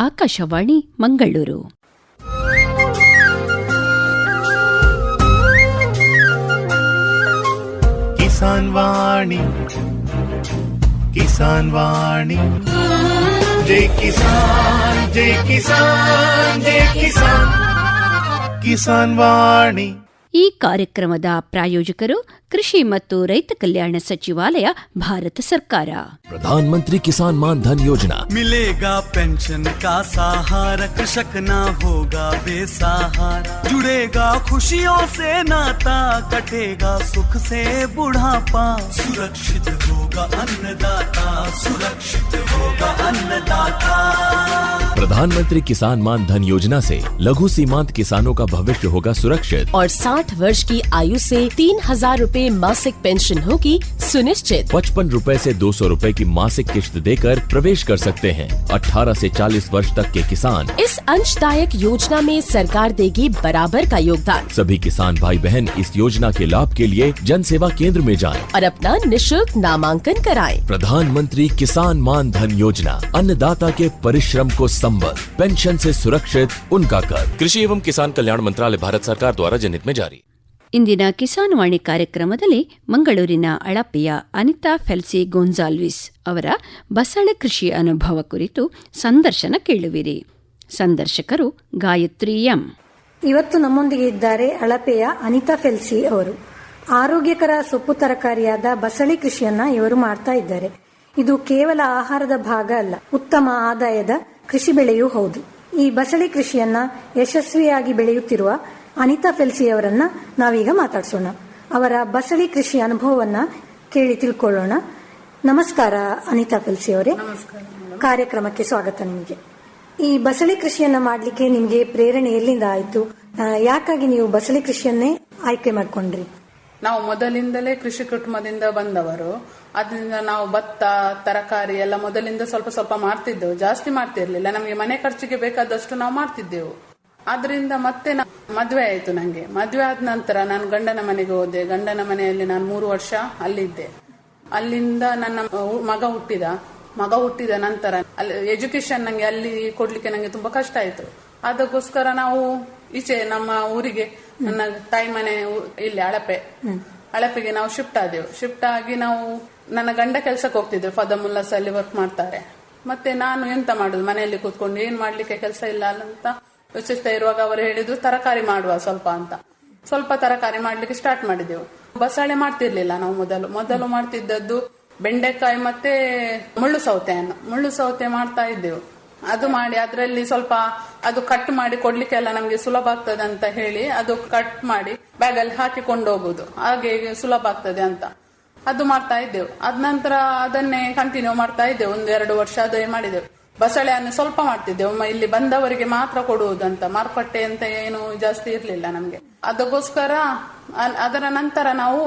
ಆಕಾಶವಾಣಿ ಮಂಗಳೂರು. ಕಿಸಾನ್ ವಾಣಿ ಕಿಸಾನ್ ವಾಣಿ. ಜೈ ಕಿಸಾನ್ ಜೈ ಕಿಸಾನ್ ಜೈ ಕಿಸಾನ್. ಕಿಸಾನ್ ವಾಣಿ. ಈ ಕಾರ್ಯಕ್ರಮದ ಪ್ರಾಯೋಜಕರು ಕೃಷಿ ಮತ್ತು ರೈತ ಕಲ್ಯಾಣ ಸಚಿವಾಲಯ ಭಾರತ ಸರ್ಕಾರ प्रधानमंत्री किसान मान धन योजना मिलेगा पेंशन का सहारा कृषक ना होगा बेसहारा जुड़ेगा खुशियों से नाता कटेगा सुख से बुढ़ापा सुरक्षित होगा अन्नदाता सुरक्षित होगा अन्नदाता प्रधानमंत्री किसान मान धन योजना से लघु सीमांत किसानों का भविष्य होगा सुरक्षित और 60 वर्ष की आयु से तीन हज़ार रूपए मासिक पेंशन होगी सुनिश्चित। पचपन रूपए ऐसी दो सौ रूपए की मासिक किश्त देकर प्रवेश कर सकते हैं। 18 से 40 वर्ष तक के किसान। इस अंशदायक योजना में सरकार देगी बराबर का योगदान। सभी किसान भाई बहन इस योजना के लाभ के लिए जन सेवा केंद्र में जाएँ। और अपना निशुल्क नामांकन कराएँ। प्रधानमंत्री किसान मान धन योजना अन्नदाता के परिश्रम को संबल पेंशन से सुरक्षित उनका कर। कृषि एवं किसान कल्याण मंत्रालय भारत सरकार द्वारा जनहित में जारी। ಇಂದಿನ ಕಿಸಾನ್ ವಾಣಿ ಕಾರ್ಯಕ್ರಮದಲ್ಲಿ ಮಂಗಳೂರಿನ ಅಳಪೆಯ ಅನಿತಾ ಫೆಲ್ಸಿ ಗೊಂಜಾಲ್ವಿಸ್ ಅವರ ಬಸಳೆ ಕೃಷಿ ಅನುಭವ ಕುರಿತು ಸಂದರ್ಶನ ಕೇಳುವಿರಿ. ಸಂದರ್ಶಕರು ಗಾಯತ್ರಿ ಎಂ. ಇವತ್ತು ನಮ್ಮೊಂದಿಗೆ ಇದ್ದಾರೆ ಅಳಪೆಯ ಅನಿತಾ ಫೆಲ್ಸಿ ಅವರು. ಆರೋಗ್ಯಕರ ಸೊಪ್ಪು ತರಕಾರಿಯಾದ ಬಸಳೆ ಕೃಷಿಯನ್ನ ಇವರು ಮಾಡ್ತಾ ಇದ್ದಾರೆ. ಇದು ಕೇವಲ ಆಹಾರದ ಭಾಗ ಅಲ್ಲ, ಉತ್ತಮ ಆದಾಯದ ಕೃಷಿ ಬೆಳೆಯೂ ಹೌದು. ಈ ಬಸಳೆ ಕೃಷಿಯನ್ನ ಯಶಸ್ವಿಯಾಗಿ ಬೆಳೆಯುತ್ತಿರುವ ಅನಿತಾ ಫೆಲ್ಸಿ ಅವರನ್ನ ನಾವೀಗ ಮಾತಾಡಿಸೋಣ. ಅವರ ಬಸಳಿ ಕೃಷಿ ಅನುಭವವನ್ನ ಕೇಳಿ ತಿಳ್ಕೊಳ್ಳೋಣ. ನಮಸ್ಕಾರ ಅನಿತಾ ಫೆಲ್ಸಿ ಅವರೇ. ಕಾರ್ಯಕ್ರಮಕ್ಕೆ ಸ್ವಾಗತ ನಿಮಗೆ. ಈ ಬಸಳಿ ಕೃಷಿಯನ್ನ ಮಾಡ್ಲಿಕ್ಕೆ ನಿಮ್ಗೆ ಪ್ರೇರಣೆ ಎಲ್ಲಿಂದ ಆಯ್ತು? ಯಾಕಾಗಿ ನೀವು ಬಸಳಿ ಕೃಷಿಯನ್ನೇ ಆಯ್ಕೆ ಮಾಡ್ಕೊಂಡ್ರಿ? ನಾವು ಮೊದಲಿಂದಲೇ ಕೃಷಿ ಕುಟುಂಬದಿಂದ ಬಂದವರು. ಅದರಿಂದ ನಾವು ಭತ್ತ ತರಕಾರಿ ಎಲ್ಲ ಮೊದಲಿಂದ ಸ್ವಲ್ಪ ಸ್ವಲ್ಪ ಮಾಡ್ತಿದ್ದೆವು. ಜಾಸ್ತಿ ಮಾಡ್ತಿರ್ಲಿಲ್ಲ. ನಮಗೆ ಮನೆ ಖರ್ಚಿಗೆ ಬೇಕಾದಷ್ಟು ನಾವು ಮಾಡ್ತಿದ್ದೆವು. ಆದ್ರಿಂದ ಮತ್ತೆ ಮದುವೆ ಆಯ್ತು ನಂಗೆ. ಮದುವೆ ಆದ ನಂತರ ನಾನು ಗಂಡನ ಮನೆಗೆ ಹೋದೆ. ಗಂಡನ ಮನೆಯಲ್ಲಿ ನಾನು ಮೂರು ವರ್ಷ ಅಲ್ಲಿದ್ದೆ. ಅಲ್ಲಿಂದ ನನ್ನ ಮಗ ಹುಟ್ಟಿದ. ಮಗ ಹುಟ್ಟಿದ ನಂತರ ಅಲ್ಲಿ ಎಜುಕೇಶನ್ ನಂಗೆ ಅಲ್ಲಿ ಕೊಡ್ಲಿಕ್ಕೆ ನಂಗೆ ತುಂಬಾ ಕಷ್ಟ ಆಯ್ತು. ಅದಕ್ಕೋಸ್ಕರ ನಾವು ಈಚೆ ನಮ್ಮ ಊರಿಗೆ, ನನ್ನ ತಾಯಿ ಮನೆ ಇಲ್ಲಿ ಅಳಪೆ. ಅಳಪೆಗೆ ನಾವು ಶಿಫ್ಟ್ ಆದೆವು. ಶಿಫ್ಟ್ ಆಗಿ ನಾವು ನನ್ನ ಗಂಡ ಕೆಲ್ಸಕ್ಕೆ ಹೋಗ್ತಿದ್ದೆ ಫದಮುಲ್ಲಾಸ್ ಅಲ್ಲಿ ವರ್ಕ್ ಮಾಡ್ತಾರೆ. ಮತ್ತೆ ನಾನು ಎಂತ ಮಾಡುದು? ಮನೆಯಲ್ಲಿ ಕೂತ್ಕೊಂಡು ಏನ್ ಮಾಡ್ಲಿಕ್ಕೆ ಕೆಲಸ ಇಲ್ಲ ಅಂತ ಯೋಚಿಸ್ತಾ ಇರುವಾಗ ಅವರು ಹೇಳಿದ್ರು, ತರಕಾರಿ ಮಾಡುವ ಸ್ವಲ್ಪ ಅಂತ. ಸ್ವಲ್ಪ ತರಕಾರಿ ಮಾಡ್ಲಿಕ್ಕೆ ಸ್ಟಾರ್ಟ್ ಮಾಡಿದೆವು. ಬಸಳೆ ಮಾಡ್ತಿರ್ಲಿಲ್ಲ ನಾವು ಮೊದಲು. ಮೊದಲು ಮಾಡ್ತಿದ್ದದ್ದು ಬೆಂಡೆಕಾಯಿ ಮತ್ತೆ ಮುಳ್ಳು ಸೌತೆಯನ್ನು ಮುಳ್ಳು ಸೌತೆ ಮಾಡ್ತಾ ಇದ್ದೆವು. ಅದು ಮಾಡಿ ಅದರಲ್ಲಿ ಸ್ವಲ್ಪ ಅದು ಕಟ್ ಮಾಡಿ ಕೊಡ್ಲಿಕ್ಕೆಲ್ಲ ನಮ್ಗೆ ಸುಲಭ ಆಗ್ತದೆ ಅಂತ ಹೇಳಿ ಅದು ಕಟ್ ಮಾಡಿ ಬ್ಯಾಗ್ ಅಲ್ಲಿ ಹಾಕಿಕೊಂಡು ಹೋಗುದು ಹಾಗೆ ಸುಲಭ ಆಗ್ತದೆ ಅಂತ. ಅದು ಮಾಡ್ತಾ ಇದ್ದೆವು. ಅದ ನಂತರ ಅದನ್ನೇ ಕಂಟಿನ್ಯೂ ಮಾಡ್ತಾ ಇದ್ದೆವು. ಒಂದು ಎರಡು ವರ್ಷ ಅದೇ ಮಾಡಿದೆವು. ಬಸಳೆಯನ್ನು ಸ್ವಲ್ಪ ಮಾಡ್ತಿದ್ದೆವು ಇಲ್ಲಿ ಬಂದವರಿಗೆ ಮಾತ್ರ ಕೊಡುವುದಂತ ಮಾರುಕಟ್ಟೆ ಅಂತ ಏನು ಜಾಸ್ತಿ ಇರಲಿಲ್ಲ ನಮಗೆ. ಅದಕ್ಕೋಸ್ಕರ ಅದರ ನಂತರ ನಾವು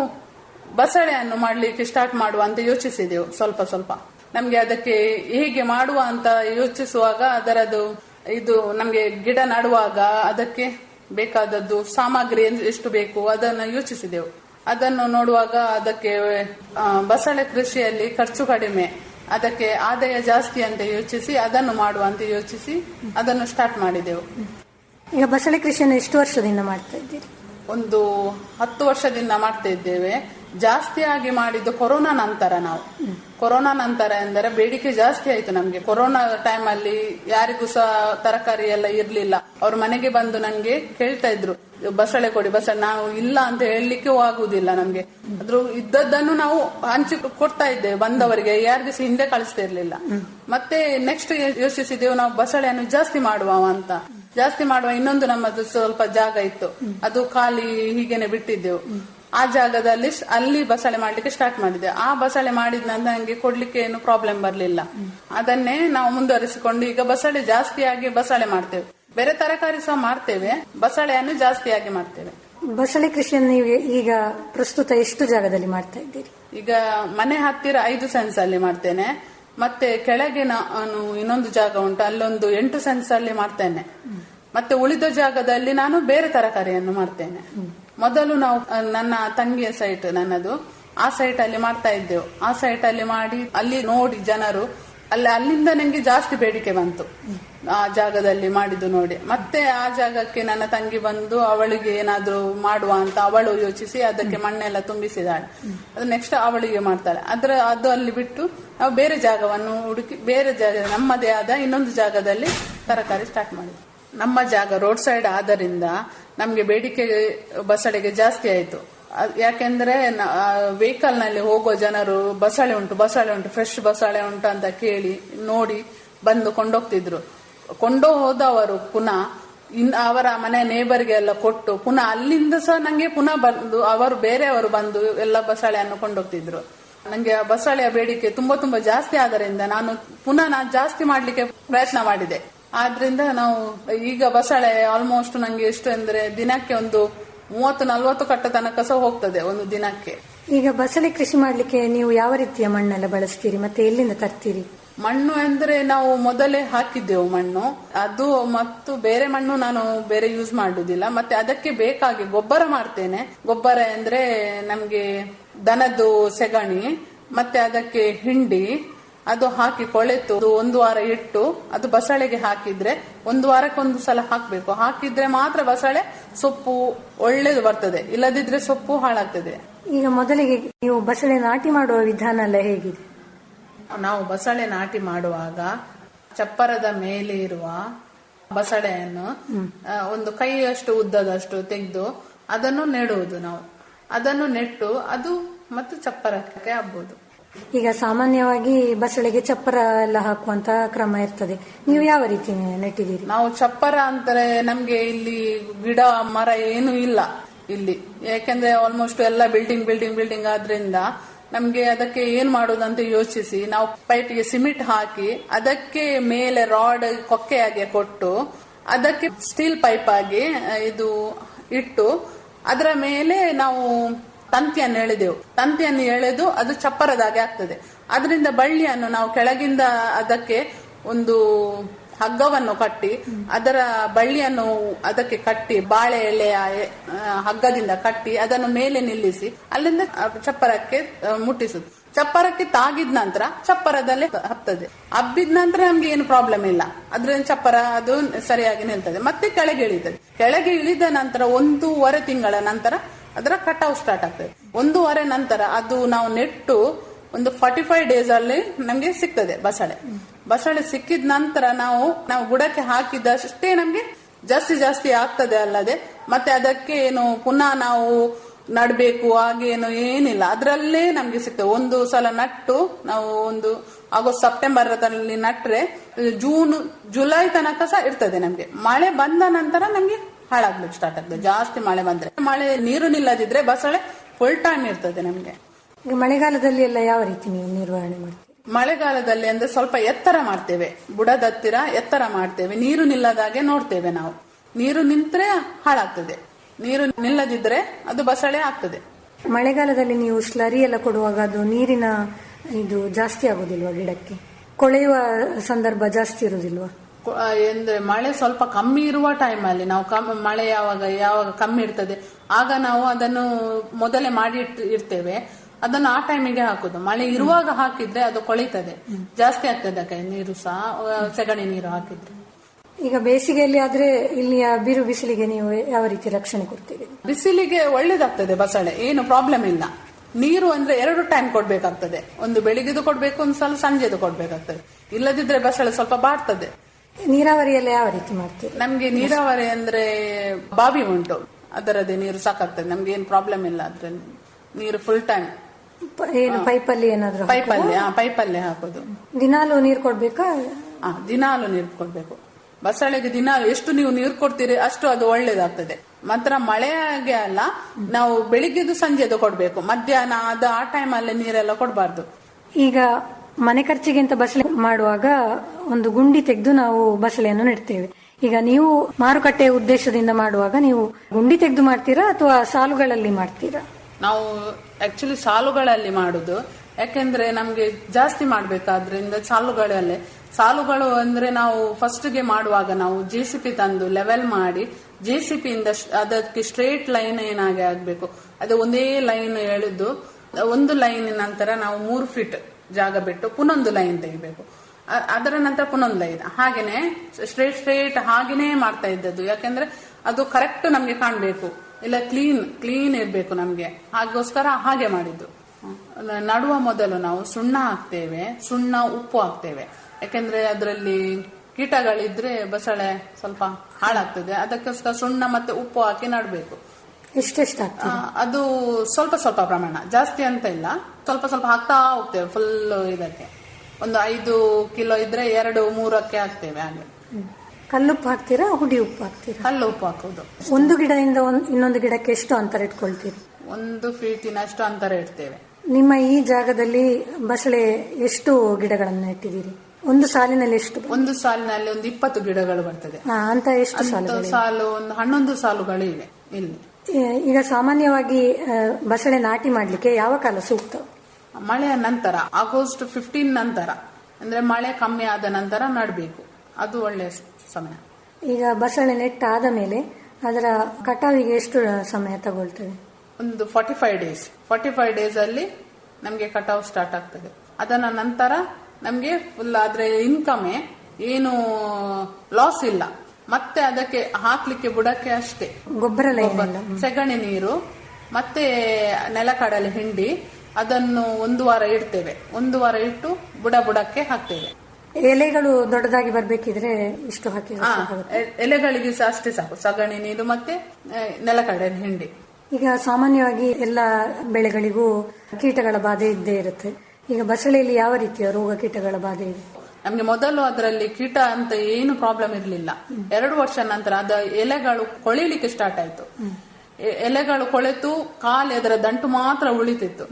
ಬಸಳೆಯನ್ನು ಮಾಡಲಿಕ್ಕೆ ಸ್ಟಾರ್ಟ್ ಮಾಡುವ ಅಂತ ಯೋಚಿಸಿದೆವು ಸ್ವಲ್ಪ ಸ್ವಲ್ಪ. ನಮಗೆ ಅದಕ್ಕೆ ಹೇಗೆ ಮಾಡುವ ಅಂತ ಯೋಚಿಸುವಾಗ ಅದರದು ಇದು ನಮಗೆ ಗಿಡ ನಡುವಾಗ ಅದಕ್ಕೆ ಬೇಕಾದದ್ದು ಸಾಮಗ್ರಿ ಎಷ್ಟು ಬೇಕು ಅದನ್ನು ಯೋಚಿಸಿದೆವು. ಅದನ್ನು ನೋಡುವಾಗ ಅದಕ್ಕೆ ಬಸಳೆ ಕೃಷಿಯಲ್ಲಿ ಖರ್ಚು ಕಡಿಮೆ. ಅದಕ್ಕೆ ಆದಾಯ ಜಾಸ್ತಿ ಅಂತ ಯೋಚಿಸಿ ಅದನ್ನು ಮಾಡುವ ಅಂತ ಯೋಚಿಸಿ ಅದನ್ನು ಸ್ಟಾರ್ಟ್ ಮಾಡಿದೆವು. ಈಗ ಬಸಳೆ ಕೃಷಿಯನ್ನು ಎಷ್ಟು ವರ್ಷದಿಂದ ಮಾಡ್ತಾ ಇದ್ದೀರಿ? ಒಂದು ಹತ್ತು ವರ್ಷದಿಂದ ಮಾಡ್ತಾ ಇದ್ದೇವೆ. ಜಾಸ್ತಿ ಆಗಿ ಮಾಡಿದ್ದು ಕೊರೋನಾ ನಂತರ ನಾವು. ಕೊರೋನಾ ನಂತರ ಎಂದರೆ ಬೇಡಿಕೆ ಜಾಸ್ತಿ ಆಯ್ತು ನಮಗೆ. ಕೊರೋನಾ ಟೈಮ್ ಅಲ್ಲಿ ಯಾರಿಗೂ ಸಹ ತರಕಾರಿ ಎಲ್ಲ ಇರಲಿಲ್ಲ. ಅವ್ರ ಮನೆಗೆ ಬಂದು ನಂಗೆ ಕೇಳ್ತಾ ಇದ್ರು ಬಸಳೆ ಕೊಡಿ ಬಸಳೆ ನಾವು ಇಲ್ಲ ಅಂತ ಹೇಳಲಿಕ್ಕೆ ಆಗುದಿಲ್ಲ ನಮ್ಗೆ. ಅದ್ರ ಇದ್ದದ್ದನ್ನು ನಾವು ಹಂಚಿ ಕೊಡ್ತಾ ಇದ್ದೇವೆ ಬಂದವರಿಗೆ. ಯಾರಿಗೂ ದಿವಸ ಹಿಂದೆ ಕಳಿಸ್ತಾ ಇರ್ಲಿಲ್ಲ. ಮತ್ತೆ ನೆಕ್ಸ್ಟ್ ಯೋಚಿಸಿದೆವು ನಾವು ಬಸಳೆಯನ್ನು ಜಾಸ್ತಿ ಮಾಡುವ ಅಂತ. ಜಾಸ್ತಿ ಮಾಡುವ ಇನ್ನೊಂದು ನಮ್ಮದು ಸ್ವಲ್ಪ ಜಾಗ ಇತ್ತು. ಅದು ಖಾಲಿ ಹೀಗೇನೆ ಬಿಟ್ಟಿದ್ದೆವು. ಆ ಜಾಗದಲ್ಲಿ ಅಲ್ಲಿ ಬಸಳೆ ಮಾಡ್ಲಿಕ್ಕೆ ಸ್ಟಾರ್ಟ್ ಮಾಡಿದೆ. ಆ ಬಸಳೆ ಮಾಡಿದ ನಂತರ ನಂಗೆ ಕೊಡ್ಲಿಕ್ಕೆ ಏನು ಪ್ರಾಬ್ಲಮ್ ಬರ್ಲಿಲ್ಲ. ಅದನ್ನೇ ನಾವು ಮುಂದುವರಿಸಿಕೊಂಡು ಈಗ ಬಸಳೆ ಜಾಸ್ತಿಯಾಗಿ ಬಸಳೆ ಮಾಡ್ತೇವೆ. ಬೇರೆ ತರಕಾರಿ ಸಹ ಮಾಡ್ತೇವೆ. ಬಸಳೆಯನ್ನು ಜಾಸ್ತಿಯಾಗಿ ಮಾಡ್ತೇವೆ. ಬಸಳೆ ಕೃಷಿಯನ್ನು ನೀವು ಈಗ ಪ್ರಸ್ತುತ ಎಷ್ಟು ಜಾಗದಲ್ಲಿ ಮಾಡ್ತಾ ಇದ್ದೀರಿ? ಈಗ ಮನೆ ಹತ್ತಿರ ಐದು ಸೆನ್ಸ್ ಅಲ್ಲಿ ಮಾಡ್ತೇನೆ. ಮತ್ತೆ ಕೆಳಗೆ ನಾನು ಇನ್ನೊಂದು ಜಾಗ ಉಂಟು. ಅಲ್ಲೊಂದು ಎಂಟು ಸೆನ್ಸ್ ಅಲ್ಲಿ ಮಾಡ್ತೇನೆ. ಮತ್ತೆ ಉಳಿದ ಜಾಗದಲ್ಲಿ ನಾನು ಬೇರೆ ತರಕಾರಿಯನ್ನು ಮಾಡ್ತೇನೆ. ಮೊದಲು ನಾವು ನನ್ನ ತಂಗಿಯ ಸೈಟ್ ನನ್ನದು. ಆ ಸೈಟ್ ಅಲ್ಲಿ ಮಾಡ್ತಾ ಇದ್ದೆವು. ಆ ಸೈಟ್ ಅಲ್ಲಿ ಮಾಡಿ ಅಲ್ಲಿ ನೋಡಿ ಜನರು ಅಲ್ಲಿ, ಅಲ್ಲಿಂದ ನಂಗೆ ಜಾಸ್ತಿ ಬೇಡಿಕೆ ಬಂತು. ಆ ಜಾಗದಲ್ಲಿ ಮಾಡಿದ್ದು ನೋಡಿ. ಮತ್ತೆ ಆ ಜಾಗಕ್ಕೆ ನನ್ನ ತಂಗಿ ಬಂದು ಅವಳಿಗೆ ಏನಾದ್ರೂ ಮಾಡುವ ಅಂತ ಅವಳು ಯೋಚಿಸಿ ಅದಕ್ಕೆ ಮಣ್ಣೆಲ್ಲ ತುಂಬಿಸಿದಾಳೆ. ಅದು ನೆಕ್ಸ್ಟ್ ಅವಳಿಗೆ ಮಾಡ್ತಾಳೆ. ಅದ್ರ, ಅದು ಅಲ್ಲಿ ಬಿಟ್ಟು ನಾವು ಬೇರೆ ಜಾಗವನ್ನು ಹುಡುಕಿ, ಬೇರೆ ಜಾಗ, ನಮ್ಮದೇ ಆದ ಇನ್ನೊಂದು ಜಾಗದಲ್ಲಿ ತರಕಾರಿ ಸ್ಟಾರ್ಟ್ ಮಾಡಿದ್ವಿ. ನಮ್ಮ ಜಾಗ ರೋಡ್ ಸೈಡ್ ಆದ್ದರಿಂದ ನಮ್ಗೆ ಬೇಡಿಕೆ, ಬಸಳೆಗೆ ಜಾಸ್ತಿ ಆಯ್ತು. ಯಾಕೆಂದ್ರೆ ವೆಹಿಕಲ್ನಲ್ಲಿ ಹೋಗುವ ಜನರು ಬಸಳೆ ಉಂಟು ಬಸಳೆ ಉಂಟು ಫ್ರೆಶ್ ಬಸಳೆ ಉಂಟು ಅಂತ ಕೇಳಿ, ನೋಡಿ, ಬಂದು ಕೊಂಡೋಗ್ತಿದ್ರು. ಕೊಂಡು ಹೋದವರು ಪುನಃ, ಇನ್, ಅವರ ಮನೆ ನೇಬರ್ಗೆ ಎಲ್ಲ ಕೊಟ್ಟು, ಪುನಃ ಅಲ್ಲಿಂದ ಸಹ ನಂಗೆ ಪುನಃ ಬಂದು, ಅವರು ಬೇರೆಯವರು ಬಂದು ಎಲ್ಲ ಬಸಳೆಯನ್ನು ಕೊಂಡೋಗ್ತಿದ್ರು. ನಂಗೆ ಆ ಬಸಳೆಯ ಬೇಡಿಕೆ ತುಂಬಾ ತುಂಬಾ ಜಾಸ್ತಿ ಆದ್ದರಿಂದ ನಾನು ಪುನಃ ನಾನು ಜಾಸ್ತಿ ಮಾಡ್ಲಿಕ್ಕೆ ಪ್ರಯತ್ನ ಮಾಡಿದೆ. ಆದ್ರಿಂದ ನಾವು ಈಗ ಬಸಳೆ ಆಲ್ಮೋಸ್ಟ್ ನಂಗೆ ಎಷ್ಟು ಅಂದ್ರೆ ದಿನಕ್ಕೆ ಒಂದು ಮೂವತ್ತು ನಲ್ವತ್ತು ಕಟ್ಟ ತನಕ ಸಹ ಹೋಗ್ತದೆ ಒಂದು ದಿನಕ್ಕೆ. ಈಗ ಬಸಳೆ ಕೃಷಿ ಮಾಡ್ಲಿಕ್ಕೆ ನೀವು ಯಾವ ರೀತಿಯ ಮಣ್ಣೆಲ್ಲ ಬಳಸ್ತೀರಿ? ಮತ್ತೆ ಎಲ್ಲಿಂದ ತರ್ತೀರಿ? ಮಣ್ಣು ಅಂದ್ರೆ ನಾವು ಮೊದಲೇ ಹಾಕಿದ್ದೆವು ಮಣ್ಣು. ಅದು ಮತ್ತು ಬೇರೆ ಮಣ್ಣು ನಾನು ಬೇರೆ ಯೂಸ್ ಮಾಡುದಿಲ್ಲ. ಮತ್ತೆ ಅದಕ್ಕೆ ಬೇಕಾಗಿ ಗೊಬ್ಬರ ಮಾಡ್ತೇನೆ. ಗೊಬ್ಬರ ಅಂದ್ರೆ ನಮ್ಗೆ ದನದ್ದು ಸೆಗಣಿ ಮತ್ತೆ ಅದಕ್ಕೆ ಹಿಂಡಿ ಅದು ಹಾಕಿ ಕೊಳೆತು ಒಂದು ವಾರ ಇಟ್ಟು ಅದು ಬಸಳೆಗೆ ಹಾಕಿದ್ರೆ ಒಂದು ವಾರಕ್ಕೆ ಒಂದು ಸಲ ಹಾಕಬೇಕು. ಹಾಕಿದ್ರೆ ಮಾತ್ರ ಬಸಳೆ ಸೊಪ್ಪು ಒಳ್ಳೇದು ಬರ್ತದೆ. ಇಲ್ಲದಿದ್ರೆ ಸೊಪ್ಪು ಹಾಳಾಗ್ತದೆ. ಈಗ ಮೊದಲಿಗೆ ನೀವು ಬಸಳೆ ನಾಟಿ ಮಾಡುವ ವಿಧಾನ ಎಲ್ಲ ಹೇಗಿದೆ? ನಾವು ಬಸಳೆ ನಾಟಿ ಮಾಡುವಾಗ ಚಪ್ಪರದ ಮೇಲೆ ಇರುವ ಬಸಳೆಯನ್ನು ಒಂದು ಕೈಯಷ್ಟು ಉದ್ದದಷ್ಟು ತೆಗೆದು ಅದನ್ನು ನೆಡುವುದು ನಾವು. ಅದನ್ನು ನೆಟ್ಟು ಅದು ಮತ್ತು ಚಪ್ಪರಕ್ಕೆ ಹಬ್ಬೋದು ಈಗ ಸಾಮಾನ್ಯವಾಗಿ ಬಸಳೆಗೆ ಚಪ್ಪರ ಎಲ್ಲ ಹಾಕುವಂತ ಕ್ರಮ ಇರ್ತದೆ. ನೀವು ಯಾವ ರೀತಿ ನೆಟ್ಟಿದ್ದೀರಿ? ನಾವು ಚಪ್ಪರ ಅಂತಾರೆ ನಮ್ಗೆ ಇಲ್ಲಿ ಗಿಡ, ಮರ ಏನು ಇಲ್ಲ ಇಲ್ಲಿ. ಯಾಕೆಂದ್ರೆ ಆಲ್ಮೋಸ್ಟ್ ಎಲ್ಲ ಬಿಲ್ಡಿಂಗ್ ಬಿಲ್ಡಿಂಗ್ ಬಿಲ್ಡಿಂಗ್ ಆದ್ರಿಂದ ನಮ್ಗೆ ಅದಕ್ಕೆ ಏನ್ ಮಾಡುದಂತ ಯೋಚಿಸಿ, ನಾವು ಪೈಪಿಗೆ ಸಿಮೆಂಟ್ ಹಾಕಿ ಅದಕ್ಕೆ ಮೇಲೆ ರಾಡ್ ಕೊಕ್ಕೆಯಾಗಿ ಕೊಟ್ಟು ಅದಕ್ಕೆ ಸ್ಟೀಲ್ ಪೈಪ್ ಆಗಿ ಇದು ಇಟ್ಟು ಅದರ ಮೇಲೆ ನಾವು ತಂತಿಯನ್ನು ಎಳೆದೆವು. ತಂತಿಯನ್ನು ಎಳೆದು ಅದು ಚಪ್ಪರದಾಗೆ ಆಗ್ತದೆ. ಅದರಿಂದ ಬಳ್ಳಿಯನ್ನು ನಾವು ಕೆಳಗಿಂದ ಅದಕ್ಕೆ ಒಂದು ಹಗ್ಗವನ್ನು ಕಟ್ಟಿ, ಅದರ ಬಳ್ಳಿಯನ್ನು ಅದಕ್ಕೆ ಕಟ್ಟಿ, ಬಾಳೆ ಎಳೆಯ ಹಗ್ಗದಿಂದ ಕಟ್ಟಿ, ಅದನ್ನು ಮೇಲೆ ನಿಲ್ಲಿಸಿ, ಅಲ್ಲಿಂದ ಚಪ್ಪರಕ್ಕೆ ಮುಟ್ಟಿಸುದು. ಚಪ್ಪರಕ್ಕೆ ತಾಗಿದ ನಂತರ ಚಪ್ಪರದಲ್ಲೇ ಹತ್ತದೆ ಹಬ್ಬಿದ ನಂತರ ನಮ್ಗೆ ಏನು ಪ್ರಾಬ್ಲಮ್ ಇಲ್ಲ. ಅದ್ರಿಂದ ಚಪ್ಪರ ಅದು ಸರಿಯಾಗಿ ನಿಲ್ತದೆ. ಮತ್ತೆ ಕೆಳಗೆ ಇಳಿತದೆ. ಕೆಳಗೆ ಇಳಿದ ನಂತರ ಒಂದೂವರೆ ತಿಂಗಳ ನಂತರ ಅದರ ಕಟಾವ್ ಸ್ಟಾರ್ಟ್ ಆಗ್ತದೆ. ಒಂದೂವರೆ ನಂತರ ಅದು ನಾವು ನೆಟ್ಟು ಒಂದು ಫಾರ್ಟಿ ಫೈವ್ ಡೇಸ್ ಅಲ್ಲಿ ನಮಗೆ ಸಿಗ್ತದೆ ಬಸಳೆ. ಬಸಳೆ ಸಿಕ್ಕಿದ ನಂತರ ನಾವು ನಾವು ಬುಡಕ್ಕೆ ಹಾಕಿದಷ್ಟೇ ನಮಗೆ ಜಾಸ್ತಿ ಜಾಸ್ತಿ ಆಗ್ತದೆ ಅಲ್ಲದೆ, ಮತ್ತೆ ಅದಕ್ಕೆ ಏನು ಪುನಃ ನಾವು ನಡ್ಬೇಕು ಹಾಗೇನು ಏನಿಲ್ಲ. ಅದರಲ್ಲೇ ನಮ್ಗೆ ಸಿಗ್ತದೆ. ಒಂದು ಸಲ ನಟ್ಟು ನಾವು ಒಂದು ಆಗಸ್ಟ್, ಸೆಪ್ಟೆಂಬರ್ ನಟ್ರೆ ಜೂನ್, ಜುಲೈ ತನಕ ಸಹ ಇರ್ತದೆ ನಮ್ಗೆ. ಮಳೆ ಬಂದ ನಂತರ ನಮ್ಗೆ ಹಾಳಾಗ್ಲಿಕ್ಕೆ ಸ್ಟಾರ್ಟ್ ಆಗ್ತದೆ ಜಾಸ್ತಿ ಮಳೆ ಬಂದ್ರೆ. ಮಳೆ ನೀರು ನಿಲ್ಲದಿದ್ರೆ ಬಸಳೆ ಫುಲ್ ಟೈಮ್ ಇರ್ತದೆ ನಮ್ಗೆ. ಈಗ ಮಳೆಗಾಲದಲ್ಲಿ ಎಲ್ಲ ಯಾವ ರೀತಿ ನೀವು ನಿರ್ವಹಣೆ ಮಾಡ್ತೀವಿ ಮಳೆಗಾಲದಲ್ಲಿ ಅಂದ್ರೆ ಸ್ವಲ್ಪ ಎತ್ತರ ಮಾಡ್ತೇವೆ. ಬುಡದ ಹತ್ತಿರ ಎತ್ತರ ಮಾಡ್ತೇವೆ. ನೀರು ನಿಲ್ಲದಾಗೆ ನೋಡ್ತೇವೆ ನಾವು. ನೀರು ನಿಂತ್ರೆ ಹಾಳಾಗ್ತದೆ. ನೀರು ನಿಲ್ಲದಿದ್ರೆ ಅದು ಬಸಳೆ ಆಗ್ತದೆ. ಮಳೆಗಾಲದಲ್ಲಿ ನೀವು ಸ್ಲರಿ ಎಲ್ಲ ಕೊಡುವಾಗ ಅದು ನೀರಿನ ಇದು ಜಾಸ್ತಿ ಆಗೋದಿಲ್ವಾ ಗಿಡಕ್ಕೆ? ಕೊಳೆಯುವ ಸಂದರ್ಭ ಜಾಸ್ತಿ ಇರುವುದಿಲ್ವಾ ಆ, ಅಂದ್ರೆ ಮಳೆ ಸ್ವಲ್ಪ ಕಮ್ಮಿ ಇರುವ ಟೈಮಲ್ಲಿ ಅಲ್ಲಿ ನಾವು ಕಮ್- ಮಳೆ ಯಾವಾಗ ಯಾವಾಗ ಕಮ್ಮಿ ಇರ್ತದೆ ಆಗ ನಾವು ಅದನ್ನು ಮೊದಲೇ ಮಾಡಿ ಇರ್ತೇವೆ ಅದನ್ನು ಆ ಟೈಮಿಗೆ ಹಾಕುದು. ಮಳೆ ಇರುವಾಗ ಹಾಕಿದ್ರೆ ಅದು ಕೊಳಿತದೆ ಜಾಸ್ತಿ ಆಗ್ತದೆ ಕೈ ನೀರು ಸಹ ಸೆಗಣಿ ನೀರು ಹಾಕಿದ್ರೆ. ಈಗ ಬೇಸಿಗೆಯಲ್ಲಿ ಆದ್ರೆ ಇಲ್ಲಿಯ ಬಿರು ಬಿಸಿಲಿಗೆ ನೀವು ಯಾವ ರೀತಿ ರಕ್ಷಣೆ ಕೊಡ್ತೀರಿ? ಬಿಸಿಲಿಗೆ ಒಳ್ಳೇದಾಗ್ತದೆ ಬಸಳೆ ಏನು ಪ್ರಾಬ್ಲಮ್ ಇಲ್ಲ. ನೀರು ಅಂದ್ರೆ ಎರಡು ಟೈಮ್ ಕೊಡ್ಬೇಕಾಗ್ತದೆ. ಒಂದು ಬೆಳಿಗ್ಗೆದು ಕೊಡ್ಬೇಕು ಒಂದು ಸಲ ಸಂಜೆದು ಕೊಡ್ಬೇಕಾಗ್ತದೆ. ಇಲ್ಲದಿದ್ರೆ ಬಸಳೆ ಸ್ವಲ್ಪ ಬಾಡ್ತದೆ. ನೀರಾವರಿಯಲ್ಲಿ ಯಾವ ರೀತಿ ಮಾಡ್ತೀರಿ? ನಮ್ಗೆ ನೀರಾವರಿ ಅಂದ್ರೆ ಬಾವಿ ಉಂಟು. ಅದರದೇ ನೀರು ಸಾಕಾಗ್ತದೆ. ನಮ್ಗೆ ಏನು ಪ್ರಾಬ್ಲಮ್ ಇಲ್ಲ ಅದ್ರಲ್ಲಿ. ನೀರು ಫುಲ್ ಟೈಮ್ ಪ- ಏನು ಪೈಪಲ್ಲಿ ಏನಾದ್ರು ಪೈಪಲ್ಲೇ ಆ ಪೈಪಲ್ಲೇ ಹಾಕೋದು. ದಿನಾಲು ನೀರು ಕೊಡ್ಬೇಕಾ? ಆ ದಿನಾಲು ನೀರು ಕೊಡ್ಬೇಕು. ಬಸಳೆಗೆ ದಿನ ಎಷ್ಟು ನೀವು ನೀರು ಕೊಡ್ತೀರಿ ಅಷ್ಟು ಅದು ಒಳ್ಳೇದಾಗ್ತದೆ. ಮಾತ್ರ ಮಳೆಗೆ ಅಲ್ಲ ನಾವು ಬೆಳಿಗ್ಗೆದು ಸಂಜೆದು ಕೊಡ್ಬೇಕು. ಮಧ್ಯಾಹ್ನ ಅದು ಆ ಟೈಮ್ ಅಲ್ಲೇ ನೀರೆಲ್ಲ ಕೊಡಬಾರ್ದು. ಈಗ ಮನೆ ಖರ್ಚಿಗೆ ಅಂತ ಬಸಳೆ ಮಾಡುವಾಗ ಒಂದು ಗುಂಡಿ ತೆಗೆದು ನಾವು ಬಸಳೆಯನ್ನು ನೆಡ್ತೇವೆ. ಈಗ ನೀವು ಮಾರುಕಟ್ಟೆ ಉದ್ದೇಶದಿಂದ ಮಾಡುವಾಗ ನೀವು ಗುಂಡಿ ತೆಗೆದು ಮಾಡ್ತೀರಾ ಅಥವಾ ಸಾಲುಗಳಲ್ಲಿ ಮಾಡ್ತೀರಾ? ನಾವು ಆಕ್ಚುಲಿ ಸಾಲುಗಳಲ್ಲಿ ಮಾಡುದು. ಯಾಕೆಂದ್ರೆ ನಮ್ಗೆ ಜಾಸ್ತಿ ಮಾಡ್ಬೇಕಾದ್ರಿಂದ ಸಾಲುಗಳಲ್ಲೇ. ಸಾಲುಗಳು ಅಂದ್ರೆ ನಾವು ಫಸ್ಟ್ಗೆ ಮಾಡುವಾಗ ನಾವು ಜೆ ತಂದು ಲೆವೆಲ್ ಮಾಡಿ ಜೆ ಇಂದ ಅದಕ್ಕೆ ಸ್ಟ್ರೇಟ್ ಲೈನ್ ಏನಾಗಿ ಆಗ್ಬೇಕು. ಅದು ಒಂದೇ ಲೈನ್ ಎಳೆದು, ಒಂದು ಲೈನ್ ನಂತರ ನಾವು ಮೂರು ಫೀಟ್ ಜಾಗ ಬಿಟ್ಟು ಪುನೊಂದು ಲೈನ್ ತೆಗಿಬೇಕು. ಅದರ ನಂತರ ಪುನೊಂದು ಲೈನ್. ಹಾಗೇನೆ ಸ್ಟ್ರೇಟ್ ಸ್ಟ್ರೇಟ್ ಹಾಗೇನೆ ಮಾಡ್ತಾ ಇದ್ದದ್ದು. ಯಾಕೆಂದ್ರೆ ಅದು ಕರೆಕ್ಟ್ ನಮ್ಗೆ ಕಾಣಬೇಕು. ಇಲ್ಲ ಕ್ಲೀನ್ ಕ್ಲೀನ್ ಇರಬೇಕು ನಮ್ಗೆ. ಹಾಗೋಸ್ಕರ ಹಾಗೆ ಮಾಡಿದ್ದು. ನಡುವ ಮೊದಲು ನಾವು ಸುಣ್ಣ ಹಾಕ್ತೇವೆ. ಸುಣ್ಣ ಉಪ್ಪು ಹಾಕ್ತೇವೆ. ಯಾಕೆಂದ್ರೆ ಅದರಲ್ಲಿ ಕೀಟಗಳಿದ್ರೆ ಬಸಳೆ ಸ್ವಲ್ಪ ಹಾಳಾಗ್ತದೆ. ಅದಕ್ಕೋಸ್ಕರ ಸುಣ್ಣ ಮತ್ತೆ ಉಪ್ಪು ಹಾಕಿ ನಡಬೇಕು. ಆಗ್ತದೆ? ಅದು ಸ್ವಲ್ಪ ಸ್ವಲ್ಪ ಪ್ರಮಾಣ. ಜಾಸ್ತಿ ಅಂತ ಇಲ್ಲ. ಸ್ವಲ್ಪ ಸ್ವಲ್ಪ ಹಾಕ್ತಾ ಹೋಗ್ತೇವೆ ಫುಲ್ ಇದಕ್ಕೆ. ಒಂದು ಐದು ಕಿಲೋ ಇದ್ರೆ ಎರಡು ಮೂರಕ್ಕೆ ಹಾಕ್ತೇವೆ ಹಾಗೆ. ಕಲ್ಲುಪ್ಪು ಹಾಕ್ತೀರಾ ಹುಡಿ ಉಪ್ಪು ಹಾಕ್ತೀರಾ? ಕಲ್ಲು ಉಪ್ಪು ಹಾಕೋದು ಒಂದು ಗಿಡದಿಂದ ಒಂದ್- ಇನ್ನೊಂದು ಗಿಡಕ್ಕೆ ಎಷ್ಟು ಅಂತರ ಇಟ್ಕೊಳ್ತೀರಿ? ಒಂದು ಫೀಟಿನಷ್ಟು ಅಂತರ ಇಡ್ತೇವೆ. ನಿಮ್ಮ ಈ ಜಾಗದಲ್ಲಿ ಬಸಳೆ ಎಷ್ಟು ಗಿಡಗಳನ್ನು ಇಟ್ಟಿದ್ದೀರಿ? ಒಂದು ಸಾಲಿನಲ್ಲಿ ಎಷ್ಟು ಒಂದು ಸಾಲಿನಲ್ಲಿ ಒಂದು ಇಪ್ಪತ್ತು ಗಿಡಗಳು ಬರ್ತದೆ. ಅಂತ ಎಷ್ಟು ಸಾಲು ಒಂದು ಹನ್ನೊಂದು ಸಾಲುಗಳು ಇವೆ ಇಲ್ಲಿ ಈಗ ಸಾಮಾನ್ಯವಾಗಿ ಆ, ಬಸಳೆ ನಾಟಿ ಮಾಡ್ಲಿಕ್ಕೆ ಯಾವ ಕಾಲ ಸೂಕ್ತ? ಮಳೆಯ ನಂತರ ಆಗಸ್ಟ್ ಫಿಫ್ಟೀನ್ ನಂತರ ಅಂದ್ರೆ ಮಳೆ ಕಮ್ಮಿ ಆದ ನಂತರ ನಡಬೇಕು ಅದು ಒಳ್ಳೆಯ ಸಮಯ. ಈಗ ಬಸಳೆ ನೆಟ್ಟಾದ ಮೇಲೆ ಅದರ ಕಟಾವಿಗೆ ಎಷ್ಟು ಸಮಯ ತಗೊಳ್ತದೆ? ಒಂದು forty five days forty five days ಅಲ್ಲಿ ನಮಗೆ ಕಟಾವ್ ಸ್ಟಾರ್ಟ್ ಆಗ್ತದೆ. ಅದನ್ನ ನಂತರ ನಮಗೆ ಫುಲ್ ಆದ್ರೆ ಇನ್ಕಮೆ ಏನು ಲಾಸ್ ಇಲ್ಲ. ಮತ್ತೆ ಅದಕ್ಕೆ ಹಾಕ್ಲಿಕ್ಕೆ ಬುಡಕ್ಕೆ ಅಷ್ಟೇ. ಗೊಬ್ಬರ ಸೆಗಣಿ ನೀರು ಮತ್ತೆ ನೆಲಕಡಲೆ ಹಿಂಡಿ ಅದನ್ನು ಒಂದು ವಾರ ಇಡ್ತೇವೆ. ಒಂದು ವಾರ ಇಟ್ಟು ಬುಡ ಬುಡಕ್ಕೆ ಹಾಕ್ತೇವೆ. ಎಲೆಗಳು ದೊಡ್ಡದಾಗಿ ಬರ್ಬೇಕಿದ್ರೆ ಇಷ್ಟು ಹಾಕಿ ಎಲೆಗಳಿಗೆ ಸಹ ಅಷ್ಟೇ ಸಾಕು. ಸಗಣಿ ನೀರು ಮತ್ತೆ ನೆಲಕಡೆ ಹಿಂಡಿ. ಈಗ ಸಾಮಾನ್ಯವಾಗಿ ಎಲ್ಲ ಬೆಳೆಗಳಿಗೂ ಕೀಟಗಳ ಬಾಧೆ ಇದ್ದೇ ಇರುತ್ತೆ. ಈಗ ಬಸಳೆಯಲ್ಲಿ ಯಾವ ರೀತಿಯ ರೋಗ ಕೀಟಗಳ ಬಾಧೆ ಇದೆ? ನಮ್ಗೆ ಮೊದಲು ಅದರಲ್ಲಿ ಕೀಟ ಅಂತ ಏನು ಪ್ರಾಬ್ಲಮ್ ಇರಲಿಲ್ಲ. ಎರಡು ವರ್ಷ ನಂತರ ಅದ ಎಲೆಗಳು ಕೊಳಿಲಿಕ್ಕೆ ಸ್ಟಾರ್ಟ್ ಆಯ್ತು. ಎಲೆಗಳು ಕೊಳೆತು ಕಾಲು ಅದರ ದಂಟು ಮಾತ್ರ ಉಳಿತಿತ್ತು.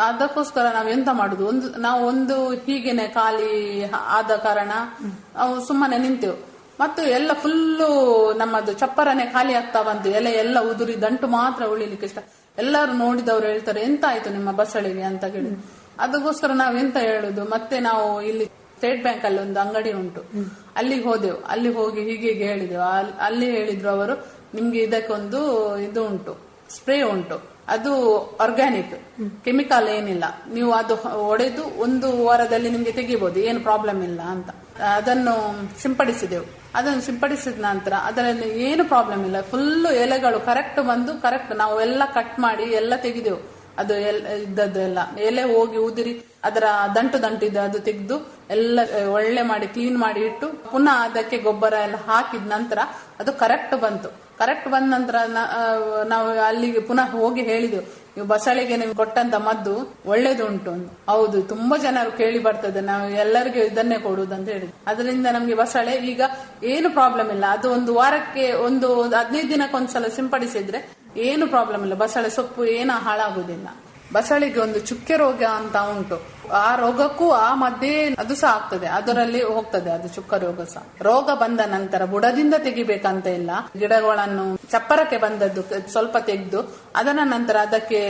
ಅದಕ್ಕೋಸ್ಕರ ನಾವು ಎಂತ ಮಾಡುದು? ಒಂದು ನಾವು ಒಂದು ಹೀಗೇನೆ ಖಾಲಿ ಆದ ಕಾರಣ ನಾವು ಸುಮ್ಮನೆ ನಿಂತೆವು. ಮತ್ತು ಎಲ್ಲ ಫುಲ್ಲು ನಮ್ಮದು ಚಪ್ಪರನೆ ಖಾಲಿ ಆಗ್ತಾ ಬಂತು. ಎಲೆ ಎಲ್ಲ ಉದುರಿ ದಂಟು ಮಾತ್ರ ಉಳಿಲಿಕ್ಕೆ ಇಷ್ಟ. ಎಲ್ಲರೂ ನೋಡಿದವರು ಹೇಳ್ತಾರೆ ಎಂತ ಆಯ್ತು ನಿಮ್ಮ ಬಸಳಿಗೆ? ಅಂತ ಕೇಳಿ. ಅದಕ್ಕೋಸ್ಕರ ನಾವು ಎಂತ ಹೇಳುದು? ಮತ್ತೆ ನಾವು ಇಲ್ಲಿ ಸ್ಟೇಟ್ ಬ್ಯಾಂಕ್ ಅಲ್ಲಿ ಒಂದು ಅಂಗಡಿ ಉಂಟು. ಅಲ್ಲಿಗೆ ಹೋದೆವು. ಅಲ್ಲಿ ಹೋಗಿ ಹೀಗೆ ಹೀಗೆ ಹೇಳಿದೆವು. ಅಲ್- ಅಲ್ಲಿ ಹೇಳಿದ್ರು ಅವರು ನಿಮ್ಗೆ ಇದಕ್ಕೊಂದು ಇದು ಉಂಟು ಸ್ಪ್ರೇ ಉಂಟು. ಅದು ಆರ್ಗ್ಯಾನಿಕ್ ಕೆಮಿಕಲ್ ಏನಿಲ್ಲ. ನೀವು ಅದು ಒಡೆದು ಒಂದು ವಾರದಲ್ಲಿ ನಿಮ್ಗೆ ತೆಗಿಬಹುದು ಏನು ಪ್ರಾಬ್ಲಮ್ ಇಲ್ಲ ಅಂತ. ಅದನ್ನು ಸಿಂಪಡಿಸಿದೆವು. ಅದನ್ನು ಸಿಂಪಡಿಸಿದ ನಂತರ ಅದರಲ್ಲಿ ಏನು ಪ್ರಾಬ್ಲಮ್ ಇಲ್ಲ. ಫುಲ್ಲು ಎಲೆಗಳು ಕರೆಕ್ಟ್ ಬಂದು ಕರೆಕ್ಟ್ ನಾವು ಎಲ್ಲ ಕಟ್ ಮಾಡಿ ಎಲ್ಲ ತೆಗೆದೆವು. ಅದು ಇದ್ದದ್ದು ಎಲ್ಲ ಎಲೆ ಹೋಗಿ ಉದುರಿ ಅದರ ದಂಟು ದಂಟಿದೆ ಅದು ತೆಗೆದು ಎಲ್ಲ ಒಳ್ಳೆ ಮಾಡಿ ಕ್ಲೀನ್ ಮಾಡಿ ಇಟ್ಟು ಪುನಃ ಅದಕ್ಕೆ ಗೊಬ್ಬರ ಎಲ್ಲ ಹಾಕಿದ ನಂತರ ಅದು ಕರೆಕ್ಟ್ ಬಂತು. ಕರೆಕ್ಟ್ ಬಂದ ನಂತರ ನಾವು ಅಲ್ಲಿಗೆ ಪುನಃ ಹೋಗಿ ಹೇಳಿದೆವು. ನೀವು ಬಸಳೆಗೆ ನೀವು ಕೊಟ್ಟಂತ ಮದ್ದು ಒಳ್ಳೇದು ಉಂಟು ಹೌದು, ತುಂಬಾ ಜನರು ಕೇಳಿ ಬರ್ತದೆ, ನಾವು ಎಲ್ಲರಿಗೂ ಇದನ್ನೇ ಕೊಡುವುದಂತ ಅಂತ ಅದರಿಂದ ನಮ್ಗೆ ಬಸಳೆ ಈಗ ಏನು ಪ್ರಾಬ್ಲಮ್ ಇಲ್ಲ. ಅದು ಒಂದು ವಾರಕ್ಕೆ ಒಂದು ಹದಿನೈದು ದಿನಕ್ಕೊಂದ್ಸಲ ಸಿಂಪಡಿಸಿದ್ರೆ ಏನು ಪ್ರಾಬ್ಲಮ್ ಇಲ್ಲ. ಬಸಳೆ ಸೊಪ್ಪು ಏನು ಹಾಳಾಗುದಿಲ್ಲ ಬಸಳೆಗೆ ಒಂದು ಚುಕ್ಕೆ ರೋಗ ಅಂತ ಉಂಟು. ಆ ರೋಗಕ್ಕೂ ಆ ಮಧ್ಯೆ ಅದು ಸಹ ಆಗ್ತದೆ. ಅದರಲ್ಲಿ ಹೋಗ್ತದೆ ಅದು ಚುಕ್ಕ ರೋಗ ಸಹ. ರೋಗ ಬಂದ ನಂತರ ಬುಡದಿಂದ ತೆಗಿಬೇಕಂತ ಇಲ್ಲ. ಗಿಡಗಳನ್ನು ಚಪ್ಪರಕ್ಕೆ ಬಂದದ್ದು ಸ್ವಲ್ಪ ತೆಗೆದು ಅದರ ನಂತರ ಅದಕ್ಕೆ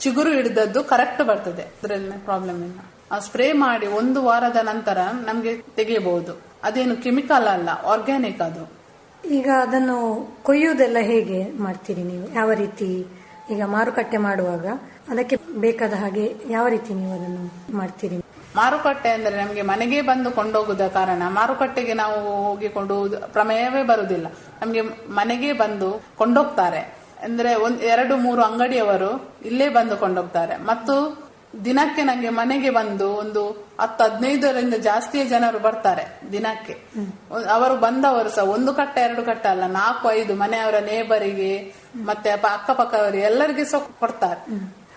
ಚಿಗುರು ಹಿಡಿದದ್ದು ಕರೆಕ್ಟ್ ಬರ್ತದೆ. ಅದರಲ್ಲಿ ಪ್ರಾಬ್ಲಮ್ ಇಲ್ಲ. ಆ ಸ್ಪ್ರೇ ಮಾಡಿ ಒಂದು ವಾರದ ನಂತರ ನಮ್ಗೆ ತೆಗೆಯಬಹುದು ಅದೇನು ಕೆಮಿಕಲ್ ಅಲ್ಲ ಆರ್ಗ್ಯಾನಿಕ್ ಅದು. ಈಗ ಅದನ್ನು ಕೊಯ್ಯುವುದೆಲ್ಲ ಹೇಗೆ ಮಾಡ್ತೀರಿ ನೀವು? ಯಾವ ರೀತಿ ಈಗ ಮಾರುಕಟ್ಟೆ ಮಾಡುವಾಗ? ಅದಕ್ಕೆ ಬೇಕಾದ ಹಾಗೆ ಯಾವ ರೀತಿ ನೀವು ಅದನ್ನು ಮಾಡ್ತೀರಿ? ಮಾರುಕಟ್ಟೆ ಅಂದ್ರೆ ನಮಗೆ ಮನೆಗೆ ಬಂದು ಕೊಂಡೋಗುದ ಕಾರಣ ಮಾರುಕಟ್ಟೆಗೆ ನಾವು ಹೋಗಿ ಕೊಂಡು ಪ್ರಮೇಯವೇ ಬರುವುದಿಲ್ಲ ನಮಗೆ ಮನೆಗೆ ಬಂದು ಕೊಂಡೋಗ್ತಾರೆ. ಅಂದ್ರೆ ಒಂದ್ ಎರಡು ಮೂರು ಅಂಗಡಿಯವರು ಇಲ್ಲೇ ಬಂದು ಕೊಂಡೋಗ್ತಾರೆ. ಮತ್ತು ದಿನಕ್ಕೆ ನಂಗೆ ಮನೆಗೆ ಬಂದು ಒಂದು ಹತ್ತು ಹದಿನೈದರಿಂದ ಜಾಸ್ತಿ ಜನರು ಬರ್ತಾರೆ ದಿನಕ್ಕೆ. ಅವರು ಬಂದವರು ಸಹ ಒಂದು ಕಟ್ಟ ಎರಡು ಕಟ್ಟ ಅಲ್ಲ ನಾಲ್ಕು ಐದು ಮನೆಯವರ ನೇಬರಿಗೆ ಮತ್ತೆ ಅಕ್ಕಪಕ್ಕವರಿಗೆ ಎಲ್ಲರಿಗೆ ಸಹ ಕೊಡ್ತಾರೆ.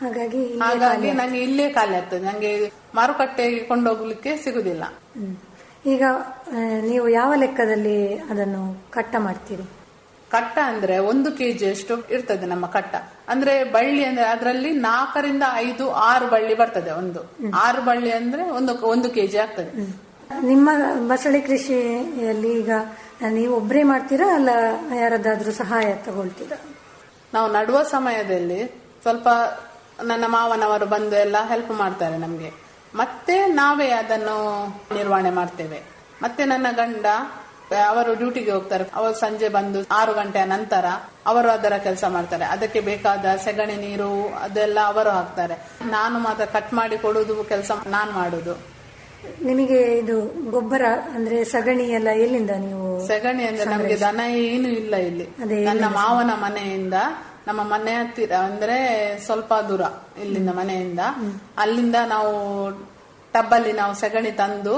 ಹಾಗಾಗಿ ಹಾಗಾಗಿ ನಂಗೆ ಇಲ್ಲೇ ಖಾಲಿ ಆಗ್ತದೆ. ನಂಗೆ ಮಾರುಕಟ್ಟೆಗೆ ಕೊಂಡೋಗ್ಲಿಕ್ಕೆ ಸಿಗುದಿಲ್ಲ. ಈಗ ನೀವು ಯಾವ ಲೆಕ್ಕದಲ್ಲಿ ಅದನ್ನು ಕಟ್ಟ ಮಾಡ್ತೀರಿ? ಕಟ್ಟ ಅಂದ್ರೆ ಒಂದು ಕೆಜಿ ಅಷ್ಟು ಇರ್ತದೆ ನಮ್ಮ ಕಟ್ಟ. ಅಂದ್ರೆ ಬಳ್ಳಿ ಅಂದ್ರೆ ಅದರಲ್ಲಿ ನಾಲ್ಕರಿಂದ ಐದು ಆರು ಬಳ್ಳಿ ಬರ್ತದೆ ಒಂದು. ಆರು ಬಳ್ಳಿ ಅಂದ್ರೆ ಒಂದು ಒಂದು ಕೆಜಿ ಆಗ್ತದೆ. ನಿಮ್ಮ ಬಸಳೆ ಕೃಷಿಯಲ್ಲಿ ಈಗ ನೀವು ಒಬ್ಬರೇ ಮಾಡ್ತೀರಾ ಅಲ್ಲ ಯಾರದಾದ್ರೂ ಸಹಾಯ ತಗೊಳ್ತೀರಾ? ನಾವು ನಡುವ ಸಮಯದಲ್ಲಿ ಸ್ವಲ್ಪ ನನ್ನ ಮಾವನವರು ಬಂದು ಎಲ್ಲ ಹೆಲ್ಪ್ ಮಾಡ್ತಾರೆ ನಮ್ಗೆ. ಮತ್ತೆ ನಾವೇ ಅದನ್ನು ನಿರ್ವಹಣೆ ಮಾಡ್ತೇವೆ. ಮತ್ತೆ ನನ್ನ ಗಂಡ ಅವರು ಡ್ಯೂಟಿಗೆ ಹೋಗ್ತಾರೆ. ಅವರು ಸಂಜೆ ಬಂದು ಆರು ಗಂಟೆಯ ನಂತರ ಅವರು ಅದರ ಕೆಲಸ ಮಾಡ್ತಾರೆ. ಅದಕ್ಕೆ ಬೇಕಾದ ಸೆಗಣಿ ನೀರು ಅದೆಲ್ಲ ಅವರು ಹಾಕ್ತಾರೆ. ನಾನು ಮಾತ್ರ ಕಟ್ ಮಾಡಿ ಕೊಡುವುದು ಕೆಲಸ ನಾನು ಮಾಡುದು. ನಿಮಗೆ ಇದು ಗೊಬ್ಬರ ಅಂದ್ರೆ ಸಗಣಿ ಎಲ್ಲ ಎಲ್ಲಿಂದ ನೀವು ಸಗಣಿ ಅಂದ್ರೆ ನಮಗೆ ದನ ಏನು ಇಲ್ಲ ಇಲ್ಲಿ. ನನ್ನ ಮಾವನ ಮನೆಯಿಂದ ನಮ್ಮ ಮನೆ ಹತ್ತಿರ ಅಂದ್ರೆ ಸ್ವಲ್ಪ ದೂರ ಇಲ್ಲಿಂದ ಮನೆಯಿಂದ. ಅಲ್ಲಿಂದ ನಾವು ಟಬ್ಬಲ್ಲಿ ನಾವು ಸಗಣಿ ತಂದು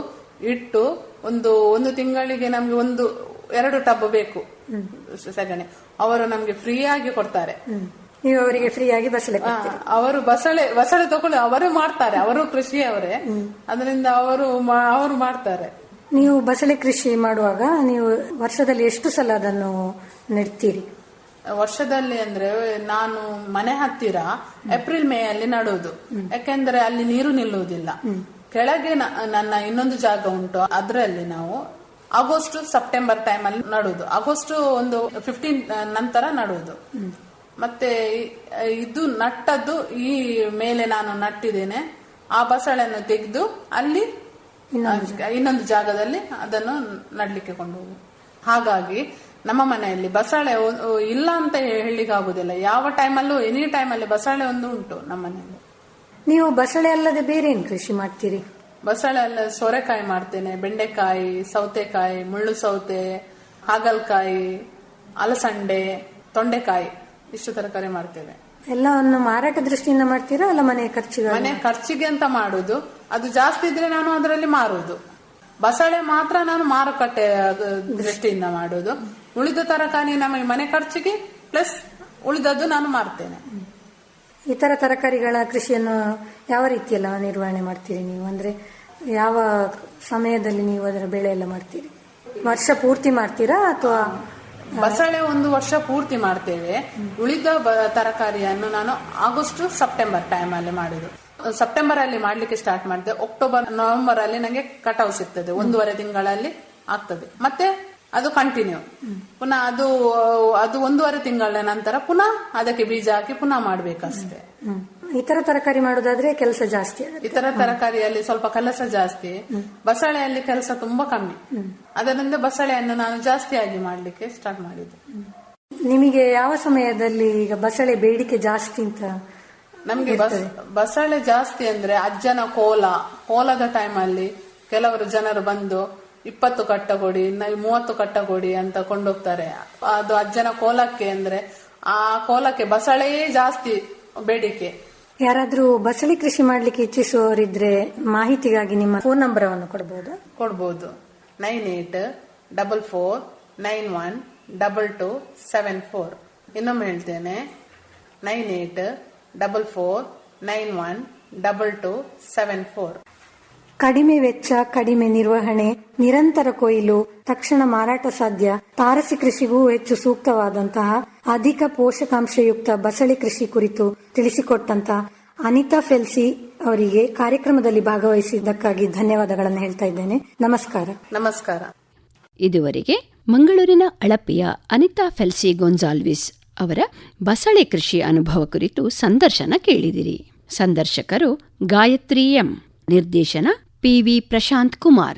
ಇಟ್ಟು ಒಂದು ಒಂದು ತಿಂಗಳಿಗೆ ನಮ್ಗೆ ಒಂದು ಎರಡು ಟಬ್ ಬೇಕು ಸಗಣಿ. ಅವರು ನಮ್ಗೆ ಫ್ರೀ ಆಗಿ ಕೊಡ್ತಾರೆ. ನೀವು ಅವರಿಗೆ ಫ್ರೀ ಆಗಿ ಬಸಳೆ ಅವರು ಬಸಳೆ ಬಸಳೆ ತಗೊಳ್ಳಿ ಅವರು ಮಾಡ್ತಾರೆ ಅವರು ಕೃಷಿ ಅವರೇ ಅದರಿಂದ ಅವರು ಅವರು ಮಾಡ್ತಾರೆ. ನೀವು ಬಸಳೆ ಕೃಷಿ ಮಾಡುವಾಗ ನೀವು ವರ್ಷದಲ್ಲಿ ಎಷ್ಟು ಸಲ ಅದನ್ನು ನೆಡ್ತೀರಿ? ವರ್ಷದಲ್ಲಿ ಅಂದ್ರೆ ನಾನು ಮನೆ ಹತ್ತಿರ ಏಪ್ರಿಲ್ ಮೇ ಅಲ್ಲಿ ನಡುವುದು ಯಾಕೆಂದ್ರೆ ಅಲ್ಲಿ ನೀರು ನಿಲ್ಲುವುದಿಲ್ಲ. ಕೆಳಗೆ ನನ್ನ ಇನ್ನೊಂದು ಜಾಗ ಉಂಟು. ಅದರಲ್ಲಿ ನಾವು ಆಗಸ್ಟ್ ಸೆಪ್ಟೆಂಬರ್ ಟೈಮ್ ಅಲ್ಲಿ ನಡುವುದು ಆಗಸ್ಟ್ ಒಂದು ಫಿಫ್ಟೀನ್ ನಂತರ ನಡುವುದು ಮತ್ತೆ ಇದು ನಟ್ಟದ್ದು ಈ ಮೇಲೆ ನಾನು ನಟ್ಟಿದ್ದೇನೆ. ಆ ಬಸಳೆಯನ್ನು ತೆಗೆದು ಅಲ್ಲಿ ಇನ್ನೊಂದು ಜಾಗದಲ್ಲಿ ಅದನ್ನು ನಡ್ಲಿಕ್ಕೆ ಕೊಂಡು ಹಾಗಾಗಿ ನಮ್ಮ ಮನೆಯಲ್ಲಿ ಬಸಳೆ ಇಲ್ಲ ಅಂತ ಹೇಳಲಿಕ್ಕೆ ಆಗುದಿಲ್ಲ ಯಾವ ಟೈಮಲ್ಲೂ ಎನಿ ಟೈಮಲ್ಲಿ ಬಸಳೆ ಒಂದು ಉಂಟು ನಮ್ಮ ಮನೆಯಲ್ಲಿ. ನೀವು ಬಸಳೆ ಅಲ್ಲದೆ ಬೇರೆ ಏನು ಕೃಷಿ ಮಾಡ್ತೀರಿ? ಬಸಳೆ ಅಲ್ಲ ಸೋರೆಕಾಯಿ ಮಾಡ್ತೇನೆ ಬೆಂಡೆಕಾಯಿ ಸೌತೆಕಾಯಿ ಮುಳ್ಳು ಸೌತೆ ಹಾಗಲ್ಕಾಯಿ ಅಲಸಂಡೆ ತೊಂಡೆಕಾಯಿ ಇಷ್ಟು ತರಕಾರಿ ಮಾಡ್ತೇವೆ. ಎಲ್ಲವನ್ನು ಮಾರಾಟ ದೃಷ್ಟಿಯಿಂದ ಮಾಡ್ತೀರಾ ಅಲ್ಲ ಮನೆ ಖರ್ಚಿಗೆ ಮನೆ ಖರ್ಚಿಗೆ ಅಂತ ಮಾಡುದು. ಅದು ಜಾಸ್ತಿ ಇದ್ರೆ ನಾನು ಅದರಲ್ಲಿ ಮಾರುದು ಬಸಳೆ ಮಾತ್ರ ನಾನು ಮಾರುಕಟ್ಟೆ ದೃಷ್ಟಿಯಿಂದ ಮಾಡುದು. ಉಳಿದ ತರಕಾರಿ ನಮಗೆ ಮನೆ ಖರ್ಚಿಗೆ ಪ್ಲಸ್ ಉಳಿದದ್ದು ನಾನು ಮಾರ್ತೇನೆ ಇತರ ತರಕಾರಿಗಳ ಕೃಷಿಯನ್ನು ಯಾವ ರೀತಿಯೆಲ್ಲ ನಿರ್ವಹಣೆ ಮಾಡ್ತೀರಿ ನೀವು? ಅಂದ್ರೆ ಯಾವ ಸಮಯದಲ್ಲಿ ನೀವು ಅದರ ಬೆಳೆ ಎಲ್ಲ ಮಾಡ್ತೀರಿ? ವರ್ಷ ಪೂರ್ತಿ ಮಾಡ್ತೀರಾ ಅಥವಾ ಬಸಳೆ ಒಂದು ವರ್ಷ ಪೂರ್ತಿ ಮಾಡ್ತೇವೆ. ಉಳಿದ ತರಕಾರಿಯನ್ನು ನಾನು ಆಗಸ್ಟ್ ಸೆಪ್ಟೆಂಬರ್ ಟೈಮ್ ಅಲ್ಲಿ ಮಾಡಿದ್ದು. ಸೆಪ್ಟೆಂಬರ್ ಅಲ್ಲಿ ಮಾಡ್ಲಿಕ್ಕೆ ಸ್ಟಾರ್ಟ್ ಮಾಡಿದೆ ಅಕ್ಟೋಬರ್ ನವೆಂಬರ್ ಅಲ್ಲಿ ನಂಗೆ ಕಟಾವು ಸಿಗ್ತದೆ. ಒಂದೂವರೆ ತಿಂಗಳಲ್ಲಿ ಆಗ್ತದೆ. ಮತ್ತೆ ಅದು ಕಂಟಿನ್ಯೂ ಪುನಃ ಅದು ಅದು ಒಂದೂವರೆ ತಿಂಗಳ ನಂತರ ಪುನಃ ಅದಕ್ಕೆ ಬೀಜ ಹಾಕಿ ಪುನಃ ಮಾಡ್ಬೇಕಷ್ಟೇ. ಇತರ ತರಕಾರಿ ಮಾಡುದಾದ್ರೆ ಕೆಲಸ ಜಾಸ್ತಿ ಇತರ ತರಕಾರಿಯಲ್ಲಿ ಸ್ವಲ್ಪ ಕೆಲಸ ಜಾಸ್ತಿ. ಬಸಳೆಯಲ್ಲಿ ಕೆಲಸ ತುಂಬಾ ಕಮ್ಮಿ. ಅದರಿಂದ ಬಸಳೆಯನ್ನು ನಾನು ಜಾಸ್ತಿಯಾಗಿ ಮಾಡ್ಲಿಕ್ಕೆ ಸ್ಟಾರ್ಟ್ ಮಾಡಿದ್ದೆ. ನಿಮಗೆ ಯಾವ ಸಮಯದಲ್ಲಿ ಈಗ ಬಸಳೆ ಬೇಡಿಕೆ ಜಾಸ್ತಿ ಅಂತ ನಮ್ಗೆ ಬಸ್ ಬಸಳೆ ಜಾಸ್ತಿ ಅಂದ್ರೆ ಅಜ್ಜನ ಕೋಲ. ಕೋಲದ ಟೈಮ್ ಅಲ್ಲಿ ಕೆಲವರು ಜನರು ಬಂದು ಇಪ್ಪತ್ತು ಕಟ್ಟ ಕೊಡಿ ನ- ಮೂವತ್ತು ಕಟ್ಟ ಕೊಡಿ ಅಂತ ಕೊಂಡೋಗ್ತಾರೆ. ಅದು ಅಜ್ಜನ ಕೋಲಕ್ಕೆ ಅಂದ್ರೆ ಆ ಕೋಲಕ್ಕೆ ಬಸಳೆಯೇ ಜಾಸ್ತಿ ಬೇಡಿಕೆ. ಯಾರಾದ್ರೂ ಬಸಳೆ ಕೃಷಿ ಮಾಡ್ಲಿಕ್ಕೆ ಇಚ್ಛಿಸುವವರಿದ್ರೆ ಮಾಹಿತಿಗಾಗಿ ನಿಮ್ಮ ಫೋನ್ ನಂಬರ್ ಅನ್ನು ಕೊಡಬಹುದು ಕೊಡಬಹುದು nine eight double four nine one double two seven four. ಇನ್ನೊಮ್ಮೆ ಹೇಳ್ತೇನೆ. Nine eight double four nine one double two seven four. ಕಡಿಮೆ ವೆಚ್ಚ ಕಡಿಮೆ ನಿರ್ವಹಣೆ ನಿರಂತರ ಕೊಯ್ಲು ತಕ್ಷಣ ಮಾರಾಟ ಸಾಧ್ಯ ತಾರಸಿ ಕೃಷಿಗೂ ಹೆಚ್ಚು ಸೂಕ್ತವಾದಂತಹ ಅಧಿಕ ಪೋಷಕಾಂಶಯುಕ್ತ ಬಸಳೆ ಕೃಷಿ ಕುರಿತು ತಿಳಿಸಿಕೊಟ್ಟಂತಹ ಅನಿತಾ ಫೆಲ್ಸಿ ಅವರಿಗೆ ಕಾರ್ಯಕ್ರಮದಲ್ಲಿ ಭಾಗವಹಿಸಿದ್ದಕ್ಕಾಗಿ ಧನ್ಯವಾದಗಳನ್ನು ಹೇಳ್ತಾ ಇದ್ದೇನೆ. ನಮಸ್ಕಾರ. ನಮಸ್ಕಾರ. ಇದುವರೆಗೆ ಮಂಗಳೂರಿನ ಅಳಪಿಯ ಅನಿತಾ ಫೆಲ್ಸಿ ಗೊಂಜಾಲ್ವಿಸ್ ಅವರ ಬಸಳೆ ಕೃಷಿ ಅನುಭವ ಕುರಿತು ಸಂದರ್ಶನ ಕೇಳಿದಿರಿ. ಸಂದರ್ಶಕರು ಗಾಯತ್ರಿ ಎಂ. ನಿರ್ದೇಶನ पीवी प्रशांत कुमार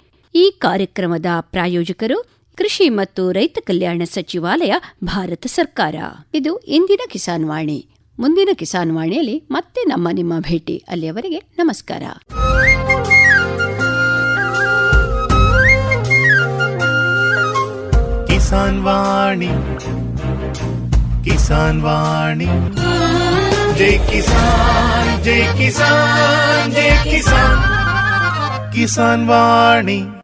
ಈ ಕಾರ್ಯಕ್ರಮದ ಪ್ರಾಯೋಜಕರು ಕೃಷಿ ಮತ್ತು ರೈತ ಕಲ್ಯಾಣ ಸಚಿವಾಲಯ, ಭಾರತ ಸರ್ಕಾರ. ಇದು ಇಂದಿನ ಕಿಸಾನ್ ವಾಣಿ. ಮುಂದಿನ ಕಿಸಾನ್ ವಾಣಿಯಲ್ಲಿ ಮತ್ತೆ ನಮ್ಮ ನಿಮ್ಮ ಭೇಟಿ. ಅಲ್ಲಿಯವರೆಗೆ ನಮಸ್ಕಾರ. ಕಿಸಾನ್ ವಾಣಿ. ಕಿಸಾನ್ ವಾಣಿ. ಜೈ ಕಿಸಾನ್ ಜೈ ಕಿಸಾನ್ ಜೈ ಕಿಸಾನ್. ಕಿಸಾನ್ ವಾಣಿ.